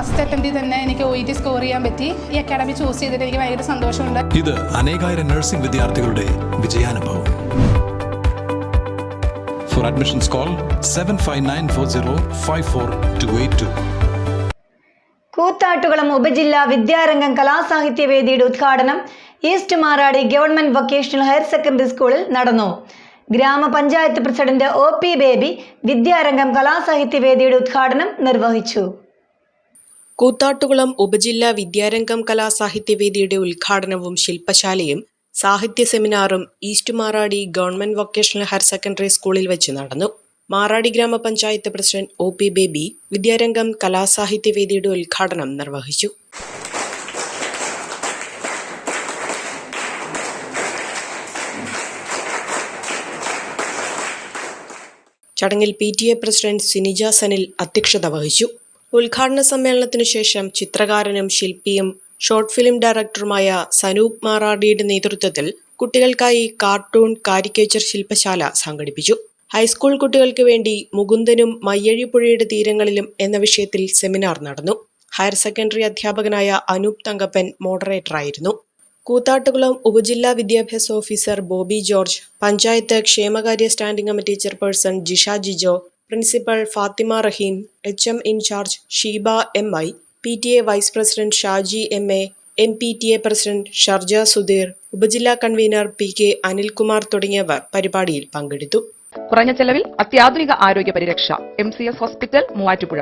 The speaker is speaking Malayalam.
ഫസ്റ്റ് അറ്റംപ്റ്റിൽ തന്നെ എനിക്ക് ഒ ഇ ടി സ്കോർ ചെയ്യാൻ പറ്റി. ഈ അക്കാഡമി ചൂസ് ചെയ്തിട്ട് എനിക്ക് ഭയങ്കര സന്തോഷമുണ്ട്. ഇത് അനേകായിരം നഴ്സിംഗ് വിദ്യാർത്ഥികളുടെ വിജയാനുഭവം. For admissions call seven five nine four zero five four two eight two Koothattukulam ഉപജില്ലാ വിദ്യാരംഗം കലാസാഹിത്യവേദിയുടെ ഉദ്ഘാടനം east Maradi government vocational higher secondary സ്കൂളിൽ നടന്നു. Grama panchayat president O P Baby Vidyarangam കലാസാഹിത്യവേദിയുടെ ഉദ്ഘാടനം നിർവഹിച്ചു. കൂത്താട്ടുകുളം ഉപജില്ലാ വിദ്യാരംഗം കലാസാഹിത്യവേദിയുടെ ഉദ്ഘാടനവും ശില്പശാലയും സാഹിത്യ സെമിനാറും east Maradi government vocational higher secondary സ്കൂളിൽ വെച്ച് നടന്നു. Maradi grama panchayat president O P Baby Vidyarangam കലാസാഹിത്യവേദിയുടെ ഉദ്ഘാടനം നിർവഹിച്ചു. ചടങ്ങിൽ P T A president Sinija Sanil അധ്യക്ഷത വഹിച്ചു. ഉദ്ഘാടന സമ്മേളനത്തിനു ശേഷം ചിത്രകാരനും ശില്പിയും ഷോർട്ട് ഫിലിം ഡയറക്ടറുമായ സനൂപ് മാറാഡിയുടെ നേതൃത്വത്തിൽ കുട്ടികൾക്കായി കാർട്ടൂൺ കാരിക്കേച്ചർ ശില്പശാല സംഘടിപ്പിച്ചു. ഹൈസ്കൂൾ കുട്ടികൾക്ക് വേണ്ടി മുകുന്ദനും മയ്യഴിപ്പുഴയുടെ തീരങ്ങളിലും എന്ന വിഷയത്തിൽ സെമിനാർ നടന്നു. ഹയർ സെക്കൻഡറി അധ്യാപകനായ അനൂപ് തങ്കപ്പൻ മോഡറേറ്ററായിരുന്നു. കൂത്താട്ടുകുളം ഉപജില്ലാ വിദ്യാഭ്യാസ ഓഫീസർ ബോബി ജോർജ് പഞ്ചായത്ത് ക്ഷേമകാര്യ standing committee chairperson Jisha Jijo principal Fathima Rahim H M incharge Sheeba M I P T A vice president Shaji M A M P T A president Sharja Sudheer ഉപജില്ലാ കൺവീനർ പി കെ അനിൽകുമാർ തുടങ്ങിയവർ പരിപാടിയിൽ പങ്കെടുത്തു. കുറഞ്ഞ ചെലവിൽ അത്യാധുനിക ആരോഗ്യ പരിരക്ഷ M C S hospital Muvattupuzha.